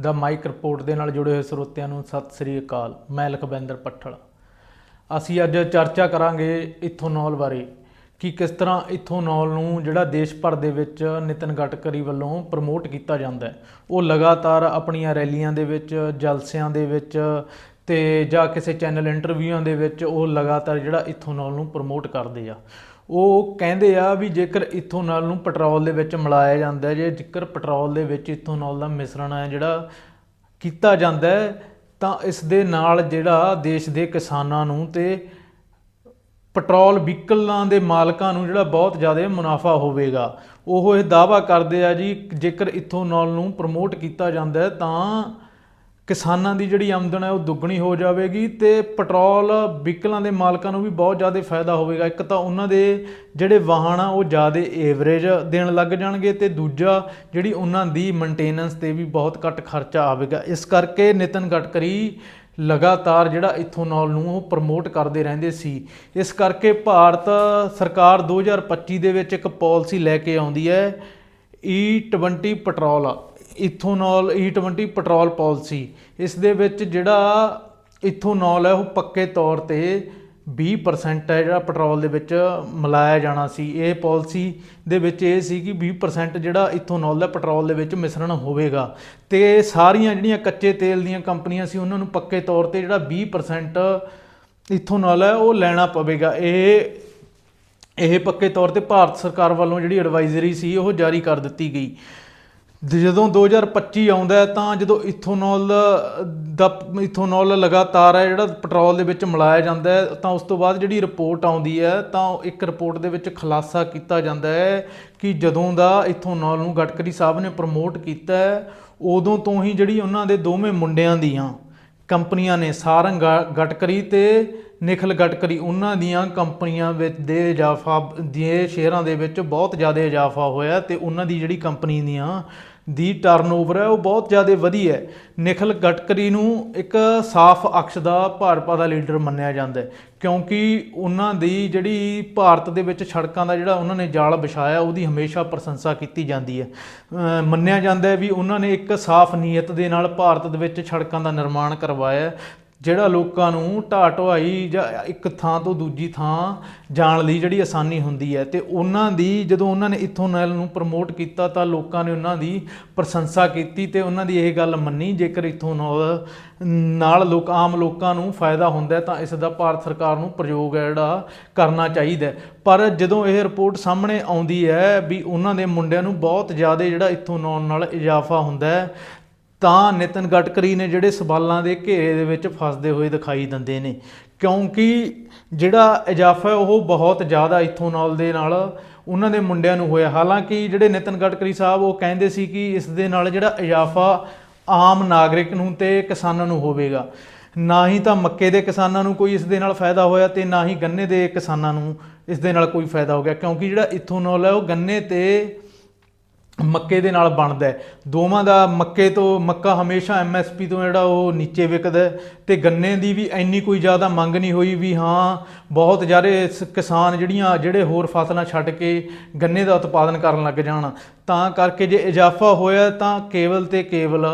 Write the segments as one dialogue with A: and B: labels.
A: ਦਾ mic report ਦੇ ਨਾਲ ਜੁੜੇ ਹੋਏ ਸਰੋਤਿਆਂ ਨੂੰ ਸਤਿ ਸ੍ਰੀ ਅਕਾਲ। ਮੈਂ ਲਖਵਿੰਦਰ ਪੱਠਲ। ਅਸੀਂ ਅੱਜ ਚਰਚਾ ਕਰਾਂਗੇ ਇਥੋਨੋਲ ਬਾਰੇ, ਕਿ ਕਿਸ ਤਰ੍ਹਾਂ ਇਥੋਨੋਲ ਨੂੰ ਜਿਹੜਾ ਦੇਸ਼ ਭਰ ਦੇ ਵਿੱਚ ਨਿਤਨ ਗਡਕਰੀ ਵੱਲੋਂ ਪ੍ਰਮੋਟ ਕੀਤਾ ਜਾਂਦਾ ਹੈ। ਉਹ ਲਗਾਤਾਰ ਆਪਣੀਆਂ ਰੈਲੀਆਂ ਦੇ ਵਿੱਚ, ਜਲਸਿਆਂ ਦੇ ਵਿੱਚ ਤੇ ਜਾਂ ਕਿਸੇ ਚੈਨਲ ਇੰਟਰਵਿਊਆਂ ਦੇ ਵਿੱਚ ਉਹ ਲਗਾਤਾਰ ਜਿਹੜਾ ਇਥੋਨੋਲ ਨੂੰ ਪ੍ਰਮੋਟ ਕਰਦੇ ਆ। ਉਹ ਕਹਿੰਦੇ ਆ ਵੀ ਜੇਕਰ ਇਥੋਨੋਲ ਨੂੰ ਪੈਟਰੋਲ ਦੇ ਵਿੱਚ ਮਿਲਾਇਆ ਜਾਂਦਾ ਹੈ, ਜੇ ਜੇਕਰ ਪੈਟਰੋਲ ਦੇ ਵਿੱਚ ਇਥੋਨੋਲ ਦਾ ਮਿਸ਼ਰਣ ਹੈ ਜਿਹੜਾ ਕੀਤਾ ਜਾਂਦਾ ਹੈ, ਤਾਂ ਇਸ ਦੇ ਨਾਲ ਜਿਹੜਾ ਦੇਸ਼ ਦੇ ਕਿਸਾਨਾਂ ਨੂੰ ਤੇ ਪੈਟਰੋਲ ਵਹੀਕਲਾਂ ਦੇ ਮਾਲਕਾਂ ਨੂੰ ਜਿਹੜਾ ਬਹੁਤ ਜ਼ਿਆਦਾ ਮੁਨਾਫਾ ਹੋਵੇਗਾ। ਉਹ ਇਹ ਦਾਵਾ ਕਰਦੇ ਆ ਜੀ, ਜੇਕਰ ਇਥੋਨੋਲ ਨੂੰ ਪ੍ਰਮੋਟ ਕੀਤਾ ਜਾਂਦਾ ਹੈ, ਤਾਂ ਕਿਸਾਨਾਂ ਦੀ ਜਿਹੜੀ ਆਮਦਨ ਹੈ ਉਹ ਦੁੱਗਣੀ ਹੋ ਜਾਵੇਗੀ ਤੇ ਪੈਟਰੋਲ ਵਹੀਕਲਾਂ ਦੇ ਮਾਲਕਾਂ ਨੂੰ ਵੀ ਬਹੁਤ ਜ਼ਿਆਦਾ ਫਾਇਦਾ ਹੋਵੇਗਾ। ਇੱਕ ਤਾਂ ਉਹਨਾਂ ਦੇ ਜਿਹੜੇ ਵਾਹਨ ਆ, ਉਹ ਜ਼ਿਆਦਾ ਐਵਰੇਜ ਦੇਣ ਲੱਗ ਜਾਣਗੇ ਤੇ ਦੂਜਾ ਜਿਹੜੀ ਉਹਨਾਂ ਦੀ ਮੇਨਟੇਨੈਂਸ ਤੇ ਵੀ ਬਹੁਤ ਘੱਟ ਖਰਚਾ ਆਵੇਗਾ। ਇਸ ਕਰਕੇ ਨਿਤਨ ਗਡਕਰੀ ਲਗਾਤਾਰ ਜਿਹੜਾ ਇਥੋਨੋਲ ਨੂੰ ਉਹ ਪ੍ਰਮੋਟ ਕਰਦੇ ਰਹਿੰਦੇ ਸੀ। ਇਸ ਕਰਕੇ ਭਾਰਤ ਸਰਕਾਰ 2025 ਦੇ ਵਿੱਚ ਇੱਕ ਪਾਲਿਸੀ ਲੈ ਕੇ ਆਉਂਦੀ ਹੈ E20 petrol. ਇਥੋਨੋਲ E20 petrol policy. ਇਸ ਦੇ ਵਿੱਚ ਜਿਹੜਾ ਇਥੋਨੋਲ ਹੈ, ਉਹ ਪੱਕੇ ਤੌਰ ਤੇ 20% ਹੈ, ਜਿਹੜਾ ਪੈਟਰੋਲ ਦੇ ਵਿੱਚ ਮਿਲਾਇਆ ਜਾਣਾ ਸੀ। ਇਹ ਪਾਲਿਸੀ ਦੇ ਵਿੱਚ ਇਹ ਸੀ ਕਿ 20% ਜਿਹੜਾ ਇਥੋਨੋਲ ਦਾ ਪੈਟਰੋਲ ਦੇ ਵਿੱਚ ਮਿਸ਼ਰਣ ਹੋਵੇਗਾ। ਤੇ ਸਾਰੀਆਂ ਜਿਹੜੀਆਂ ਕੱਚੇ ਤੇਲ ਦੀਆਂ ਕੰਪਨੀਆਂ ਸੀ, ਉਹਨਾਂ ਨੂੰ ਪੱਕੇ ਤੌਰ ਤੇ ਜਿਹੜਾ 20% ਇਥੋਨੋਲ ਹੈ, ਉਹ ਲੈਣਾ ਪਵੇਗਾ। ਇਹ ਇਹ ਪੱਕੇ ਤੌਰ ਤੇ ਭਾਰਤ ਸਰਕਾਰ ਵੱਲੋਂ ਜਿਹੜੀ ਐਡਵਾਈਜ਼ਰੀ ਸੀ, ਉਹ ਜਾਰੀ ਕਰ ਦਿੱਤੀ ਗਈ। ਜਦੋਂ 2025 ਆਉਂਦਾ ਤਾਂ ਜਦੋਂ ਇਥੋਨੋਲ ਦਾ, ਇਥੋਨੋਲ ਲਗਾਤਾਰ ਹੈ, ਜਿਹੜਾ ਪੈਟਰੋਲ ਦੇ ਵਿੱਚ ਮਿਲਾਇਆ ਜਾਂਦਾ ਹੈ, ਤਾਂ ਉਸ ਤੋਂ ਬਾਅਦ ਜਿਹੜੀ ਰਿਪੋਰਟ ਆਉਂਦੀ ਹੈ, ਤਾਂ ਉਹ ਇੱਕ ਰਿਪੋਰਟ ਦੇ ਵਿੱਚ ਖੁਲਾਸਾ ਕੀਤਾ ਜਾਂਦਾ ਹੈ ਕਿ ਜਦੋਂ ਦਾ ਇਥੋਨੋਲ ਨੂੰ ਗਡਕਰੀ ਸਾਹਿਬ ਨੇ ਪ੍ਰਮੋਟ ਕੀਤਾ ਹੈ, ਉਦੋਂ ਤੋਂ ਹੀ ਜਿਹੜੀ ਉਹਨਾਂ ਦੇ ਦੋਵੇਂ ਮੁੰਡਿਆਂ ਦੀਆਂ ਕੰਪਨੀਆਂ ਨੇ ਸਾਰੰਗ ਗ- ਗਡਕਰੀ ਤੇ ਨਿਖਲ ਗਡਕਰੀ ਉਹਨਾਂ ਦੀਆਂ ਕੰਪਨੀਆਂ ਵਿੱਚ ਦੇ ਇਜ਼ਾਫਾ, ਦੇ ਸ਼ੇਅਰਾਂ ਦੇ ਵਿੱਚ ਬਹੁਤ ਜ਼ਿਆਦਾ ਇਜ਼ਾਫਾ ਹੋਇਆ ਤੇ ਉਹਨਾਂ ਦੀ ਜਿਹੜੀ ਕੰਪਨੀ ਦੀਆਂ ਦੀ ਟਰਨਓਵਰ ਹੈ, ਉਹ ਬਹੁਤ ਜ਼ਿਆਦਾ ਵਧੀ ਹੈ। ਨਿਖਲ ਗਡਕਰੀ ਨੂੰ ਇੱਕ ਸਾਫ਼ ਅਕਸ਼ ਦਾ ਭਾਰਪਾ ਦਾ ਲੀਡਰ ਮੰਨਿਆ ਜਾਂਦਾ ਹੈ, ਕਿਉਂਕਿ ਉਹਨਾਂ ਦੀ ਜਿਹੜੀ ਭਾਰਤ ਦੇ ਵਿੱਚ ਸੜਕਾਂ ਦਾ ਜਿਹੜਾ ਉਹਨਾਂ ਨੇ ਜਾਲ ਵਿਛਾਇਆ, ਉਹਦੀ ਹਮੇਸ਼ਾ ਪ੍ਰਸ਼ੰਸਾ ਕੀਤੀ ਜਾਂਦੀ ਹੈ। ਮੰਨਿਆ ਜਾਂਦਾ ਹੈ ਵੀ ਉਹਨਾਂ ਨੇ ਇੱਕ ਸਾਫ਼ ਨੀਅਤ ਦੇ ਨਾਲ ਭਾਰਤ ਦੇ ਵਿੱਚ ਸੜਕਾਂ ਦਾ ਨਿਰਮਾਣ ਕਰਵਾਇਆ ਜਿਹੜਾ ਲੋਕਾਂ ਨੂੰ ਢਾਹ ਢੁਆਈ ਜਾਂ ਇੱਕ ਥਾਂ ਤੋਂ ਦੂਜੀ ਥਾਂ ਜਾਣ ਲਈ ਜਿਹੜੀ ਆਸਾਨੀ ਹੁੰਦੀ ਹੈ ਤੇ ਉਹਨਾਂ ਦੀ ਜਦੋਂ ਉਹਨਾਂ ਨੇ ਇਥੋਨੋਲ ਨੂੰ ਪ੍ਰਮੋਟ ਕੀਤਾ ਤਾਂ ਲੋਕਾਂ ਨੇ ਉਹਨਾਂ ਦੀ ਪ੍ਰਸ਼ੰਸਾ ਕੀਤੀ ਤੇ ਉਹਨਾਂ ਦੀ ਇਹ ਗੱਲ ਮੰਨੀ, ਜੇਕਰ ਇਥੋਨੋਲ ਨਾਲ ਲੋਕ, ਆਮ ਲੋਕਾਂ ਨੂੰ ਫਾਇਦਾ ਹੁੰਦਾ ਤਾਂ ਇਸ ਦਾ ਭਾਰਤ ਸਰਕਾਰ ਨੂੰ ਪ੍ਰਯੋਗ ਹੈ ਜਿਹੜਾ ਕਰਨਾ ਚਾਹੀਦਾ ਪਰ ਜਦੋਂ ਇਹ ਰਿਪੋਰਟ ਸਾਹਮਣੇ ਆਉਂਦੀ ਹੈ ਵੀ ਉਹਨਾਂ ਦੇ ਮੁੰਡਿਆਂ ਨੂੰ ਬਹੁਤ ਜ਼ਿਆਦਾ ਜਿਹੜਾ ਇਥੋਨੋਲ ਨਾਲ ਇਜ਼ਾਫਾ ਹੁੰਦਾ ਤਾਂ ਨਿਤਨ ਗਡਕਰੀ ਨੇ ਜਿਹੜੇ ਸਵਾਲਾਂ ਦੇ ਘੇਰੇ ਦੇ ਵਿੱਚ ਫਸਦੇ ਹੋਏ ਦਿਖਾਈ ਦਿੰਦੇ ਨੇ, ਕਿਉਂਕਿ ਜਿਹੜਾ ਇਜ਼ਾਫਾ ਉਹ ਬਹੁਤ ਜ਼ਿਆਦਾ ਇਥੋਨੋਲ ਦੇ ਨਾਲ ਉਹਨਾਂ ਦੇ ਮੁੰਡਿਆਂ ਨੂੰ ਹੋਇਆ। ਹਾਲਾਂਕਿ ਜਿਹੜੇ ਨਿਤਨ ਗਡਕਰੀ ਸਾਹਿਬ, ਉਹ ਕਹਿੰਦੇ ਸੀ ਕਿ ਇਸ ਦੇ ਨਾਲ ਜਿਹੜਾ ਇਜ਼ਾਫਾ ਆਮ ਨਾਗਰਿਕ ਨੂੰ ਤੇ ਕਿਸਾਨਾਂ ਨੂੰ ਹੋਵੇਗਾ। ਨਾ ਹੀ ਤਾਂ ਮੱਕੇ ਦੇ ਕਿਸਾਨਾਂ ਨੂੰ ਕੋਈ ਇਸ ਦੇ ਨਾਲ ਫਾਇਦਾ ਹੋਇਆ ਤੇ ਨਾ ਹੀ ਗੰਨੇ ਦੇ ਕਿਸਾਨਾਂ ਨੂੰ ਇਸ ਦੇ ਨਾਲ ਕੋਈ ਫਾਇਦਾ ਹੋ ਗਿਆ, ਕਿਉਂਕਿ ਜਿਹੜਾ ਇਥੋਨੋਲ ਹੈ ਉਹ ਗੰਨੇ ਤੇ ਮੱਕੇ ਦੇ ਨਾਲ ਬਣਦਾ ਦੋਵਾਂ ਦਾ ਮੱਕੇ ਤੋਂ, ਮੱਕਾ ਹਮੇਸ਼ਾ ਐਮਐਸਪੀ ਤੋਂ ਜਿਹੜਾ ਉਹ ਨੀਚੇ ਵਿਕਦਾ ਹੈ ਤੇ ਗੰਨੇ ਦੀ ਵੀ ਇੰਨੀ ਕੋਈ ਜ਼ਿਆਦਾ ਮੰਗ ਨਹੀਂ ਹੋਈ ਵੀ ਹਾਂ, ਬਹੁਤ ਜ਼ਿਆਦਾ ਸ- ਕਿਸਾਨ ਜਿਹੜੀਆਂ, ਜਿਹੜੇ ਹੋਰ ਫਸਲਾਂ ਛੱਡ ਕੇ ਗੰਨੇ ਦਾ ਉਤਪਾਦਨ ਕਰਨ ਲੱਗ ਜਾਣ। ਤਾਂ ਕਰਕੇ ਜੇ ਇਜ਼ਾਫਾ ਹੋਇਆ ਤਾਂ ਕੇਵਲ ਤੇ ਕੇਵਲ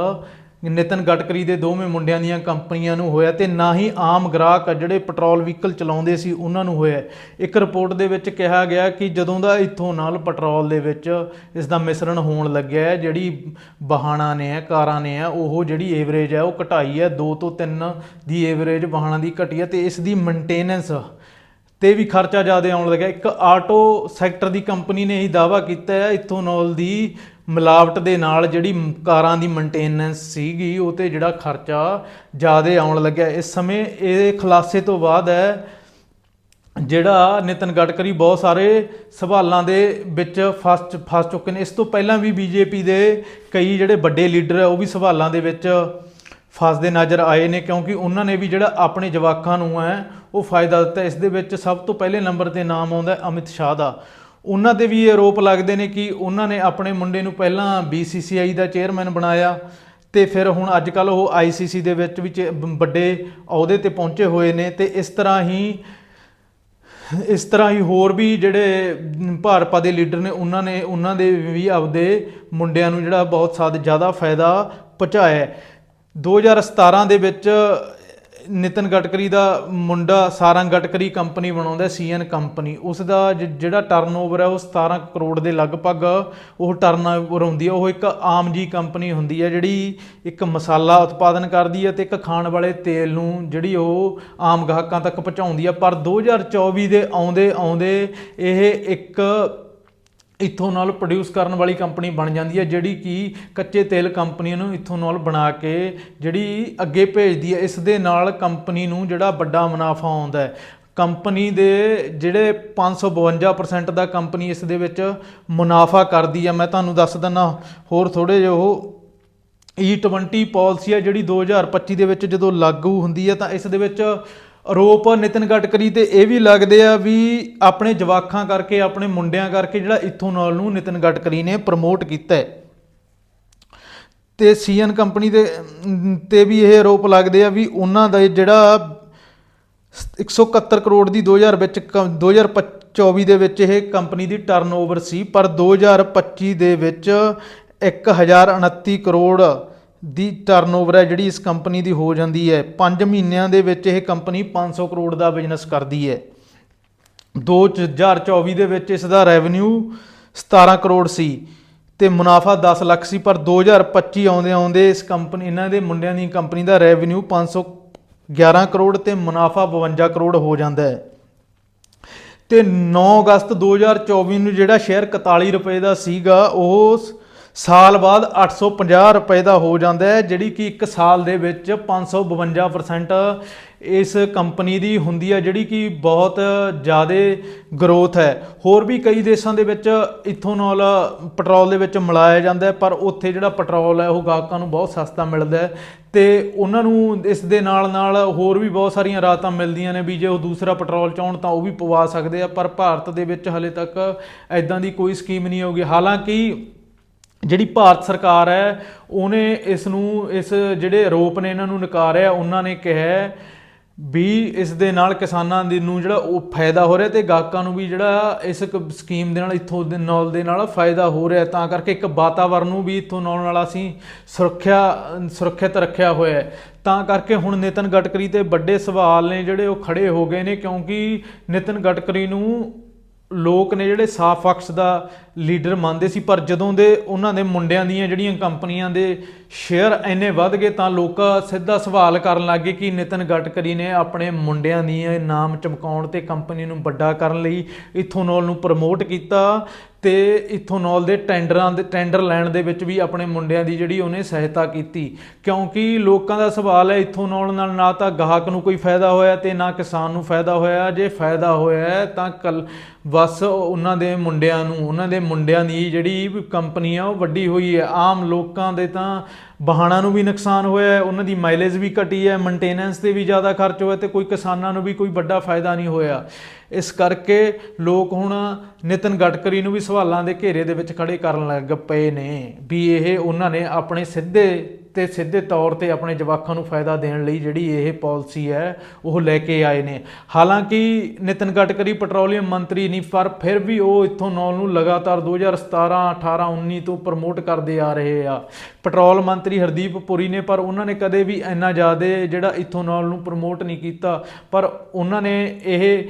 A: ਨਿਤਨ ਗਡਕਰੀ ਦੇ ਦੋਵੇਂ ਮੁੰਡਿਆਂ ਦੀਆਂ ਕੰਪਨੀਆਂ ਨੂੰ ਹੋਇਆ ਤੇ ਨਾ ਹੀ ਆਮ ਗ੍ਰਾਹਕ ਜਿਹੜੇ ਪੈਟਰੋਲ ਵਹੀਕਲ ਚਲਾਉਂਦੇ ਸੀ, ਉਹਨਾਂ ਨੂੰ ਹੋਇਆ। ਇੱਕ ਰਿਪੋਰਟ ਦੇ ਵਿੱਚ ਕਿਹਾ ਗਿਆ ਕਿ ਜਦੋਂ ਦਾ ਇਥੋਨੋਲ ਪੈਟਰੋਲ ਦੇ ਵਿੱਚ ਇਸ ਦਾ ਮਿਸ਼ਰਣ ਹੋਣ ਲੱਗਿਆ ਹੈ, ਜਿਹੜੀ ਵਾਹਨਾਂ ਨੇ ਕਾਰਾਂ ਨੇ ਆ, ਉਹ ਜਿਹੜੀ ਐਵਰੇਜ ਹੈ ਉਹ ਘਟਾਈ ਹੈ 2 ਤੋਂ 3 ਦੀ ਐਵਰੇਜ ਵਾਹਨਾਂ ਦੀ ਘਟੀ ਹੈ ਤੇ ਇਸ ਦੀ ਮੇਨਟੇਨੈਂਸ ਤੇ ਵੀ ਖਰਚਾ ਜ਼ਿਆਦਾ ਆਉਣ ਲੱਗਾ ਇੱਕ ਆਟੋ ਸੈਕਟਰ ਦੀ ਕੰਪਨੀ ਨੇ ਹੀ ਦਾਵਾ ਕੀਤਾ ਹੈ ਇਥੋਨੋਲ ਦੀ ਮਿਲਾਵਟ ਦੇ ਨਾਲ ਜਿਹੜੀ ਕਾਰਾਂ ਦੀ ਮੇਨਟੇਨੈਂਸ ਸੀਗੀ, ਉਹ ਤੇ ਜਿਹੜਾ ਖਰਚਾ ਜ਼ਿਆਦਾ ਆਉਣ ਲੱਗਿਆ। ਇਸ ਸਮੇਂ ਇਹ ਖੁਲਾਸੇ ਤੋਂ ਬਾਅਦ ਹੈ, ਜਿਹੜਾ ਨਿਤਨ ਗਡਕਰੀ ਬਹੁਤ ਸਾਰੇ ਸਵਾਲਾਂ ਦੇ ਵਿੱਚ ਫਸ ਫਸ ਚੁੱਕੇ ਨੇ। ਇਸ ਤੋਂ ਪਹਿਲਾਂ ਵੀ ਬੀਜੇਪੀ ਦੇ ਕਈ ਜਿਹੜੇ ਵੱਡੇ ਲੀਡਰ ਆ, ਉਹ ਵੀ ਸਵਾਲਾਂ ਦੇ ਵਿੱਚ ਫਸਦੇ ਨਜ਼ਰ ਆਏ ਨੇ, ਕਿਉਂਕਿ ਉਹਨਾਂ ਨੇ ਵੀ ਜਿਹੜਾ ਆਪਣੇ ਜਵਾਕਾਂ ਨੂੰ ਹੈ, ਉਹ ਫਾਇਦਾ ਦਿੱਤਾ। ਇਸ ਦੇ ਵਿੱਚ ਸਭ ਤੋਂ ਪਹਿਲੇ ਨੰਬਰ ਤੇ ਨਾਮ ਆਉਂਦਾ ਅਮਿਤ ਸ਼ਾਹ ਦਾ। ਉਹਨਾਂ ਤੇ ਵੀ ਇਹ ਆਰੋਪ ਲੱਗਦੇ ਨੇ ਕਿ ਉਹਨਾਂ ਨੇ ਆਪਣੇ ਮੁੰਡੇ ਨੂੰ ਪਹਿਲਾਂ BCCI ਦਾ ਚੇਅਰਮੈਨ ਬਣਾਇਆ ਤੇ ਫਿਰ ਹੁਣ ਅੱਜ ਕੱਲ ਉਹ ICC ਦੇ ਵਿੱਚ ਵੀ ਚੇ- ਵੱਡੇ ਅਹੁਦੇ ਤੇ ਪਹੁੰਚੇ ਹੋਏ ਨੇ ਤੇ ਇਸ ਤਰ੍ਹਾਂ ਹੀ ਇਸ ਤਰ੍ਹਾਂ ਹੀ ਹੋਰ ਵੀ ਜਿਹੜੇ ਮ, ਭਾਜਪਾ ਦੇ ਲੀਡਰ ਨੇ ਉਹਨਾਂ ਨੇ ਉਹਨਾਂ ਦੇ ਵੀ ਆਪਦੇ ਮੁੰਡਿਆਂ ਨੂੰ ਜਿਹੜਾ ਬਹੁਤ ਸਾਦ ਜ਼ਿਆਦਾ ਫਾਇਦਾ ਪਹੁੰਚਾਇਆ ਹੈ। 2017 ਦੇ ਵਿੱਚ ਨਿਤਨ ਗਡਕਰੀ ਦਾ ਮੁੰਡਾ ਸਾਰੰਗ ਗਡਕਰੀ ਕੰਪਨੀ ਬਣਾਉਂਦਾ, ਸੀਐਨ ਕੰਪਨੀ। ਉਸ ਦਾ ਜ- ਜਿਹੜਾ ਟਰਨਓਵਰ ਹੈ ਉਹ 17 ਕਰੋੜ ਦੇ ਲਗਭਗ ਉਹ ਟਰਨਓਵਰ ਹੁੰਦੀ ਹੈ ਉਹ ਇੱਕ ਆਮ ਜੀ ਕੰਪਨੀ ਹੁੰਦੀ ਹੈ ਜਿਹੜੀ ਇੱਕ ਮਸਾਲਾ ਉਤਪਾਦਨ ਕਰਦੀ ਹੈ ਤੇ ਇੱਕ ਖਾਣ ਵਾਲੇ ਤੇਲ ਨੂੰ ਜਿਹੜੀ ਉਹ ਆਮ ਗਾਹਕਾਂ ਤੱਕ ਪਹੁੰਚਾਉਂਦੀ ਹੈ ਪਰ 2024 ਦੇ ਆਉਂਦੇ ਆਉਂਦੇ ਇਹ ਇੱਕ ਇਥੋਨੋਲ ਪ੍ਰੋਡਿਊਸ ਕਰਨ ਵਾਲੀ ਕੰਪਨੀ ਬਣ ਜਾਂਦੀ ਹੈ, ਜਿਹੜੀ ਕਿ ਕੱਚੇ ਤੇਲ ਕੰਪਨੀ ਨੂੰ ਇਥੋਨੋਲ ਬਣਾ ਕੇ ਜਿਹੜੀ ਅੱਗੇ ਭੇਜਦੀ ਹੈ, ਇਸ ਦੇ ਨਾਲ ਕੰਪਨੀ ਨੂੰ ਜਿਹੜਾ ਵੱਡਾ ਮੁਨਾਫਾ ਆਉਂਦਾ ਹੈ। ਕੰਪਨੀ ਦੇ ਜਿਹੜੇ 552% ਦਾ ਕੰਪਨੀ ਇਸ ਦੇ ਵਿੱਚ ਮੁਨਾਫਾ ਕਰਦੀ ਹੈ। ਮੈਂ ਤੁਹਾਨੂੰ ਦੱਸ ਦਿੰਦਾ ਹੋਰ ਥੋੜੇ ਜਿਹਾ ਉਹ E20 ਪਾਲਿਸੀ ਹੈ, ਜਿਹੜੀ 2025 ਦੇ ਵਿੱਚ ਜਦੋਂ ਲਾਗੂ ਹੁੰਦੀ ਹੈ, ਤਾਂ ਇਸ ਦੇ ਵਿੱਚ ਆਰੋਪ ਨਿਤਨ ਗਡਕਰੀ ਤੇ ਇਹ ਵੀ ਲੱਗਦੇ ਆ ਵੀ ਆਪਣੇ ਜਵਾਕਾਂ ਕਰਕੇ, ਆਪਣੇ ਮੁੰਡਿਆਂ ਕਰਕੇ ਜਿਹੜਾ ਇਥੋਨੋਲ ਨੂੰ ਨਿਤਨ ਗਡਕਰੀ ਨੇ ਪ੍ਰਮੋਟ ਕੀਤਾ ਹੈ। ਤੇ ਸੀਐਨ ਕੰਪਨੀ ਦੇ, ਤੇ ਵੀ ਇਹ ਆਰੋਪ ਲੱਗਦੇ ਆ ਵੀ ਉਹਨਾਂ ਦਾ ਜਿਹੜਾ 171 ਕਰੋੜ ਦੀ 2000 ਵਿੱਚ ਕ- 2024 ਦੇ ਵਿੱਚ ਇਹ ਕੰਪਨੀ ਦੀ ਟਰਨਓਵਰ ਸੀ, ਪਰ 2025 ਦੇ ਵਿੱਚ 1029 ਕਰੋੜ ਦੀ ਟਰਨਓਵਰ ਹੈ ਜਿਹੜੀ ਇਸ ਕੰਪਨੀ ਦੀ ਹੋ ਜਾਂਦੀ ਹੈ। 5 ਮਹੀਨਿਆਂ ਦੇ ਵਿੱਚ ਇਹ ਕੰਪਨੀ 500 ਕਰੋੜ ਦਾ ਬਿਜ਼ਨਸ ਕਰਦੀ ਹੈ। 2024 ਦੇ ਵਿੱਚ ਇਸ ਦਾ ਰੈਵਨਿਊ 17 ਕਰੋੜ ਸੀ ਤੇ ਮੁਨਾਫਾ 10 ਲੱਖ ਸੀ, ਪਰ 2025 ਆਉਂਦੇ ਆਉਂਦੇ ਇਸ ਕੰਪਨੀ ਇਹਨਾਂ ਦੇ ਮੁੰਡਿਆਂ ਦੀ ਕੰਪਨੀ ਦਾ ਰੈਵਨਿਊ 511 ਕਰੋੜ ਤੇ ਮੁਨਾਫਾ 52 ਕਰੋੜ ਹੋ ਜਾਂਦਾ ਹੈ। ਤੇ 9 ਅਗਸਤ 2024 ਨੂੰ ਜਿਹੜਾ ਸ਼ੇਅਰ 41 ਰੁਪਏ ਦਾ ਸੀਗਾ, ਉਹ ਸ- ਸਾਲ ਬਾਅਦ 850 ਰੁਪਏ ਦਾ ਹੋ ਜਾਂਦਾ ਹੈ, ਜਿਹੜੀ ਕਿ ਇੱਕ ਸਾਲ ਦੇ ਵਿੱਚ 552% ਇਸ ਕੰਪਨੀ ਦੀ ਹੁੰਦੀ ਹੈ, ਜਿਹੜੀ ਕਿ ਬਹੁਤ ਜ਼ਿਆਦਾ ਗਰੋਥ ਹੈ। ਹੋਰ ਵੀ ਕਈ ਦੇਸ਼ਾਂ ਦੇ ਵਿੱਚ ਇਥੋਨੋਲ ਪੈਟਰੋਲ ਦੇ ਵਿੱਚ ਮਿਲਾਇਆ ਜਾਂਦਾ ਹੈ, ਪਰ ਉੱਥੇ ਜਿਹੜਾ ਪੈਟਰੋਲ ਹੈ, ਉਹ ਗਾਹਕਾਂ ਨੂੰ ਬਹੁਤ ਸਸਤਾ ਮਿਲਦਾ ਹੈ ਤੇ ਉਹਨਾਂ ਨੂੰ ਇਸ ਦੇ ਨਾਲ ਨਾਲ ਹੋਰ ਵੀ ਬਹੁਤ ਸਾਰੀਆਂ ਰਾਹਤਾਂ ਮਿਲਦੀਆਂ ਨੇ ਵੀ ਜੇ ਉਹ ਦੂਸਰਾ ਪੈਟਰੋਲ ਚਾਹਣ ਤਾਂ ਉਹ ਵੀ ਪਵਾ ਸਕਦੇ ਆ, ਪਰ ਭਾਰਤ ਦੇ ਵਿੱਚ ਹਲੇ ਤੱਕ ਐਦਾਂ ਦੀ ਕੋਈ ਸਕੀਮ ਨਹੀਂ ਹੋਗੀ। ਹਾਲਾਂਕਿ ਜਿਹੜੀ ਭਾਰਤ ਸਰਕਾਰ ਹੈ, ਉਹਨੇ ਇਸ ਨੂੰ ਇਸ ਜਿਹੜੇ ਆਰੋਪ ਨੇ ਇਹਨਾਂ ਨੂੰ ਨਕਾਰਿਆ, ਉਹਨਾਂ ਨੇ ਕਿਹਾ ਵੀ ਇਸ ਦੇ ਨਾਲ ਕਿਸਾਨਾਂ ਦੇ ਨੂੰ ਜਿਹੜਾ ਉਹ ਫਾਇਦਾ ਹੋ ਰਿਹਾ ਤੇ ਗਾਹਕਾਂ ਨੂੰ ਵੀ ਜਿਹੜਾ ਇਸ ਕ- ਸਕੀਮ ਦੇ ਨਾਲ ਇਥੋਂ ਦੇ ਨਾਲ ਦੇ ਨਾਲ ਫਾਇਦਾ ਹੋ ਰਿਹਾ, ਤਾਂ ਕਰਕੇ ਇੱਕ ਵਾਤਾਵਰਨ ਨੂੰ ਵੀ ਇਥੋਂ ਨਾਲ ਨਾਲ ਅਸੀਂ ਸੁਰੱਖਿਆ, ਸੁਰੱਖਿਅਤ ਰੱਖਿਆ ਹੋਇਆ ਹੈ। ਤਾਂ ਕਰਕੇ ਹੁਣ ਨਿਤਨ ਗਡਕਰੀ ਤੇ ਵੱਡੇ ਸਵਾਲ ਨੇ ਜਿਹੜੇ ਉਹ ਖੜੇ ਹੋ ਗਏ ਨੇ, ਕਿਉਂਕਿ ਨਿਤਨ ਗਡਕਰੀ ਨੂੰ ਲੋਕ ਨੇ ਜਿਹੜੇ ਸਾਫ਼ ਅਕਸ ਦਾ ਲੀਡਰ ਮੰਨਦੇ ਸੀ, ਪਰ ਜਦੋਂ ਦੇ ਉਹਨਾਂ ਦੇ ਮੁੰਡਿਆਂ ਦੀਆਂ ਜਿਹੜੀਆਂ ਕੰਪਨੀਆਂ ਦੇ ਸ਼ੇਅਰ ਇੰਨੇ ਵੱਧ ਗਏ, ਤਾਂ ਲੋਕ ਸਿੱਧਾ ਸਵਾਲ ਕਰਨ ਲੱਗੇ ਕਿ ਨਿਤਨ ਗਡਕਰੀ ਨੇ ਆਪਣੇ ਮੁੰਡਿਆਂ ਦੀ ਨਾਮ ਚਮਕਾਉਣ ਤੇ ਕੰਪਨੀ ਨੂੰ ਵੱਡਾ ਕਰਨ ਲਈ ਇਥੋਨੋਲ ਨੂੰ ਪ੍ਰਮੋਟ ਕੀਤਾ। ਤੇ ਇਥੋਨੋਲ ਦੇ ਟੈਂਡਰਾਂ ਦੇ, ਟੈਂਡਰ ਲੈਣ ਦੇ ਵਿੱਚ ਵੀ ਆਪਣੇ ਮੁੰਡਿਆਂ ਦੀ ਜਿਹੜੀ ਉਹਨੇ ਸਹਾਇਤਾ ਕੀਤੀ। ਕਿਉਂਕਿ ਲੋਕਾਂ ਦਾ ਸਵਾਲ ਹੈ ਇਥੋਨੋਲ ਨਾਲ ਨਾ ਤਾਂ ਗਾਹਕ ਨੂੰ ਕੋਈ ਫਾਇਦਾ ਹੋਇਆ ਤੇ ਨਾ ਕਿਸਾਨ ਨੂੰ ਫਾਇਦਾ ਹੋਇਆ। ਜੇ ਫਾਇਦਾ ਹੋਇਆ ਤਾਂ ਕੱਲ ਬਸ ਉਹਨਾਂ ਦੇ ਮੁੰਡਿਆਂ ਨੂੰ, ਉਹਨਾਂ ਦੇ ਮੁੰਡਿਆਂ ਦੀ ਜਿਹੜੀ ਕੰਪਨੀ ਆ, ਉਹ ਵੱਡੀ ਹੋਈ ਹੈ। ਆਮ ਲੋਕਾਂ ਦੇ ਤਾਂ ਵਾਹਨਾਂ ਨੂੰ ਵੀ ਨੁਕਸਾਨ ਹੋਇਆ ਹੈ, ਉਹਨਾਂ ਦੀ ਮਾਈਲੇਜ ਵੀ ਘਟੀ ਹੈ ਮੇਨਟੇਨੈਂਸ ਤੇ ਵੀ ਜ਼ਿਆਦਾ ਖਰਚ ਹੋਇਆ ਤੇ ਕੋਈ ਕਿਸਾਨਾਂ ਨੂੰ ਵੀ ਕੋਈ ਵੱਡਾ ਫਾਇਦਾ ਨਹੀਂ ਹੋਇਆ। ਇਸ ਕਰਕੇ ਲੋਕ ਹੁਣ ਨਿਤਨ ਗਡਕਰੀ ਨੂੰ ਵੀ ਸਵਾਲਾਂ ਦੇ ਘੇਰੇ ਦੇ ਵਿੱਚ ਖੜੇ ਕਰਨ ਲੱਗ ਪਏ ਨੇ ਵੀ ਇਹ ਉਹਨਾਂ ਨੇ ਆਪਣੇ ਸਿੱਧੇ ਤੇ ਸਿੱਧੇ ਤੌਰ ਤੇ ਆਪਣੇ ਜਵਾਕਾਂ ਨੂੰ ਫਾਇਦਾ ਦੇਣ ਲਈ ਜਿਹੜੀ ਇਹ ਪਾਲਿਸੀ ਹੈ, ਉਹ ਲੈ ਕੇ ਆਏ ਨੇ। ਹਾਲਾਂਕਿ ਨਿਤਨ ਗਡਕਰੀ ਪੈਟਰੋਲੀਅਮ ਮੰਤਰੀ ਨਹੀਂ, ਪਰ ਫਿਰ ਵੀ ਉਹ ਇਥੋਨੋਲ ਨੂੰ ਲਗਾਤਾਰ 2017 18 19 ਤੋਂ ਪ੍ਰਮੋਟ ਕਰਦੇ ਆ ਰਹੇ ਆ। ਪੈਟਰੋਲ ਮੰਤਰੀ ਹਰਦੀਪ ਪੁਰੀ ਨੇ, ਪਰ ਉਹਨਾਂ ਨੇ ਕਦੇ ਵੀ ਇੰਨਾ ਜ਼ਿਆਦਾ ਜਿਹੜਾ ਇਥੋਨੋਲ ਨੂੰ ਪ੍ਰਮੋਟ ਨਹੀਂ ਕੀਤਾ। ਪਰ ਉਹਨਾਂ ਨੇ ਇਹ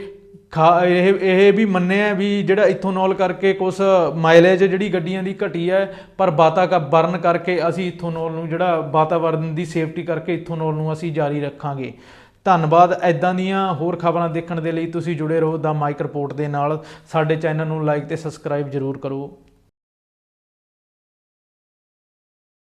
A: ਖਾ ਇਹ ਇਹ ਵੀ ਮੰਨਿਆ ਵੀ ਜਿਹੜਾ ਇਥੋਨੋਲ ਕਰਕੇ ਕੁਝ ਮਾਈਲੇਜ ਜਿਹੜੀ ਗੱਡੀਆਂ ਦੀ ਘਟੀ ਹੈ, ਪਰ ਵਾਤਾਵਰਨ ਕਰਕੇ ਅਸੀਂ ਇਥੋਨੋਲ ਨੂੰ ਜਿਹੜਾ ਵਾਤਾਵਰਨ ਦੀ ਸੇਫਟੀ ਕਰਕੇ ਇਥੋਨੋਲ ਨੂੰ ਅਸੀਂ ਜਾਰੀ ਰੱਖਾਂਗੇ। ਧੰਨਵਾਦ। ਐਦਾਂ ਦੀਆਂ ਹੋਰ ਖਬਰਾਂ ਦੇਖਣ ਦੇ ਲਈ ਤੁਸੀਂ ਜੁੜੇ ਰਹੋ ਦਾ ਮਾਈਕ ਰਿਪੋਰਟ ਦੇ ਨਾਲ। ਸਾਡੇ ਚੈਨਲ ਨੂੰ ਲਾਈਕ ਤੇ ਸਬਸਕ੍ਰਾਈਬ ਜ਼ਰੂਰ ਕਰੋ।